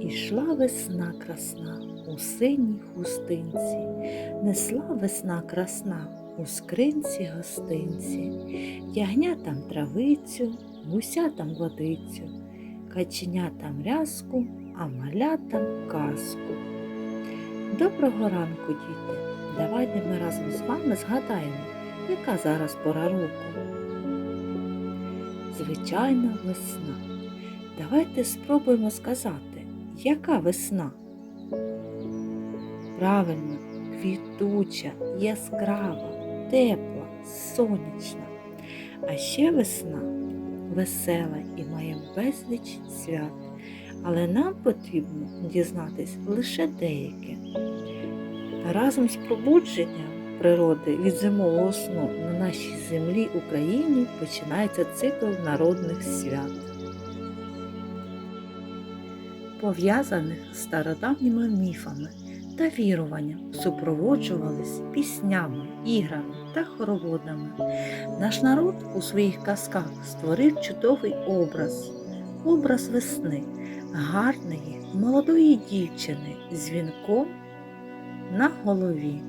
Ішла весна красна у синій хустинці, несла весна красна у скринці гостинці, ягнятам травицю, гусятам водицю, каченятам рязку, а малятам казку. Доброго ранку, діти! Давайте ми разом з вами згадаємо, яка зараз пора року. Звичайна весна. Давайте спробуємо сказати, яка весна? Правильно, квітуча, яскрава, тепла, сонячна. А ще весна весела і має безліч свят. Але нам потрібно дізнатись лише деяке. Разом з пробудженням природи від зимового сну на нашій землі Україні починається цикл народних свят, пов'язаних з стародавніми міфами та віруванням, супроводжувались піснями, іграми та хороводами. Наш народ у своїх казках створив чудовий образ, образ весни, гарної молодої дівчини з вінком на голові.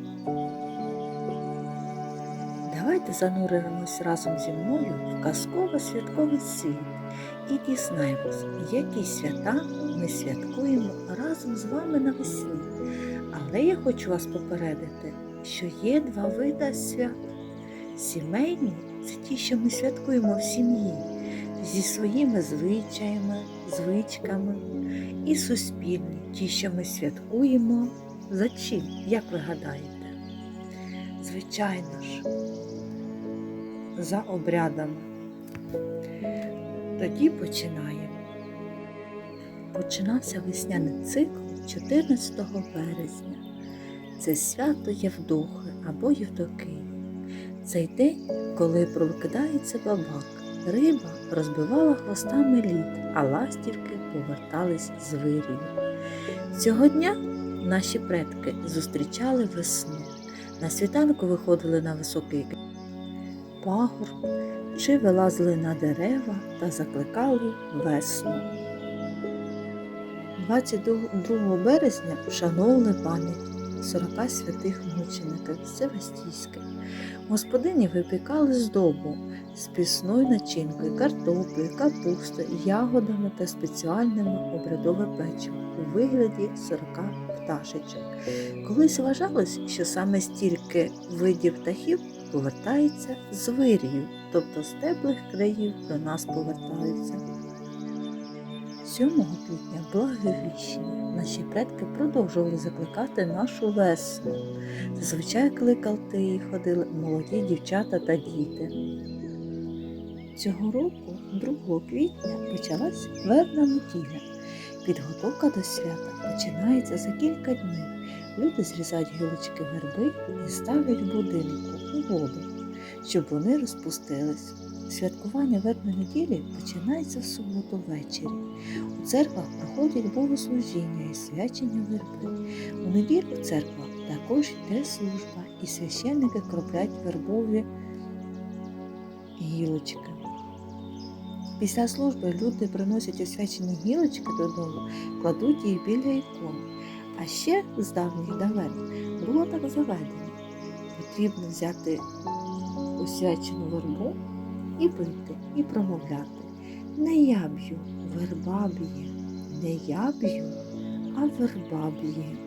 Давайте зануримось разом зі мною в казково-святковий світ і дізнаємось, які свята ми святкуємо разом з вами навесні. Але я хочу вас попередити, що є два види свят. Сімейні це ті, що ми святкуємо в сім'ї зі своїми звичаями, звичками, і суспільні, ті, що ми святкуємо за чим, як ви гадаєте? Звичайно ж, за обрядами. Тоді починаємо. Починався весняний цикл 14 березня. Це свято Євдохи або Євдокиї. Цей день, коли прокидається бабак, риба розбивала хвостами лід, а ластівки повертались з вирію. Цього дня наші предки зустрічали весну. На світанку виходили на високий пагорб чи вилазили на дерева та закликали весну. 22 березня вшановували пам'ять 40 святих мучеників Севастійських. Господині випікали здобу з пісною начинкою, картоплею, капустою, ягодами та спеціальними обрядове печиво у вигляді 40 пташечок. Колись вважалось, що саме стільки видів птахів повертається з вирію, тобто з теплих країв до нас повертаються. 7 квітня в Благовіщенні наші предки продовжували закликати нашу весну. Зазвичай кликалти ходили молоді дівчата та діти. Цього року, 2 квітня, почалась вербна неділя. Підготовка до свята починається за кілька днів. Люди зрізають гілочки верби і ставлять будинку у воду, щоб вони розпустились. Святкування вербної неділі починається в суботу ввечері. У церквах проходять богослужіння і свячення верби. У неділю в церквах також йде служба, і священники кроплять вербові гілочки. Після служби люди приносять освячені гілочки додому, кладуть їх біля ікон. А ще з давніх давен було так заведено. Потрібно взяти освячену вербу і бити, і промовляти. Не я б'ю, верба б'є, не я б'ю, а верба б'є.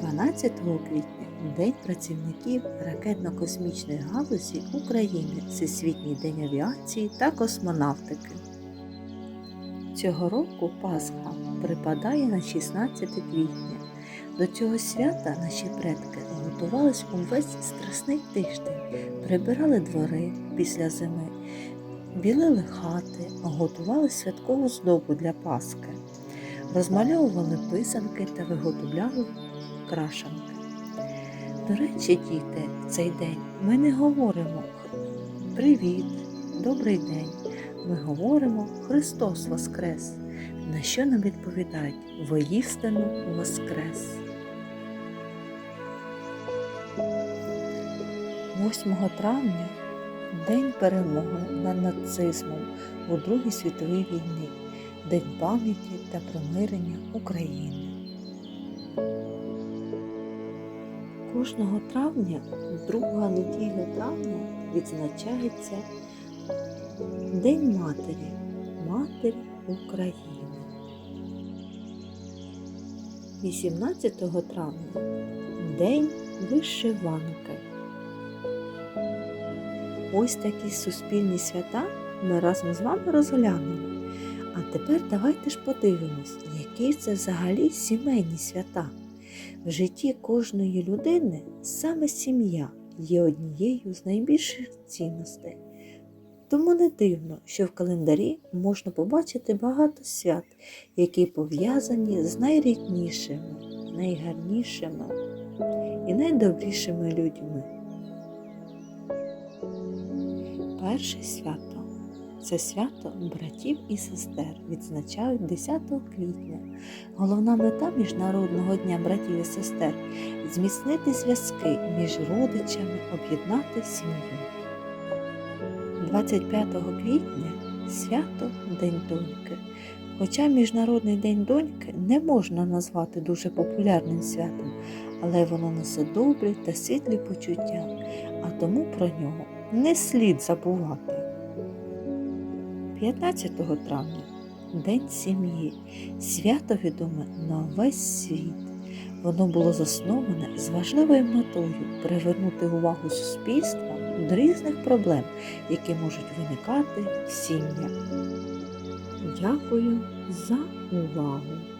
12 квітня День працівників ракетно-космічної галузі України, Всесвітній день авіації та космонавтики. Цього року Пасха припадає на 16 квітня. До цього свята наші предки готувались увесь страсний тиждень, прибирали двори після зими, білили хати, готували святкову здобу для Пасхи, розмальовували писанки та виготовляли крашанки. До речі, діти, в цей день ми не говоримо Привіт, добрий день. Ми говоримо Христос Воскрес, на що нам відповідають воїстину Воскрес. 8 травня День перемоги над нацизмом у Другій світовій війні. День пам'яті та примирення України. Кожного травня, друга неділя травня, відзначається День Матері, Матері України. 18 травня День вишиванки. Ось такі суспільні свята ми разом з вами розглянули. А тепер давайте ж подивимось, які це взагалі сімейні свята. В житті кожної людини саме сім'я є однією з найбільших цінностей. Тому не дивно, що в календарі можна побачити багато свят, які пов'язані з найріднішими, найгарнішими і найдобрішими людьми. Перше свято це свято братів і сестер відзначають 10 квітня. Головна мета Міжнародного дня братів і сестер зміцнити зв'язки між родичами, об'єднати сім'ю. 25 квітня свято День доньки. Хоча Міжнародний день доньки не можна назвати дуже популярним святом, але воно несе добрі та світлі почуття, а тому про нього не слід забувати. 15 травня День сім'ї. Свято відоме на весь світ. Воно було засноване з важливою метою привернути увагу суспільства різних проблем, які можуть виникати в сім'ях. Дякую за увагу!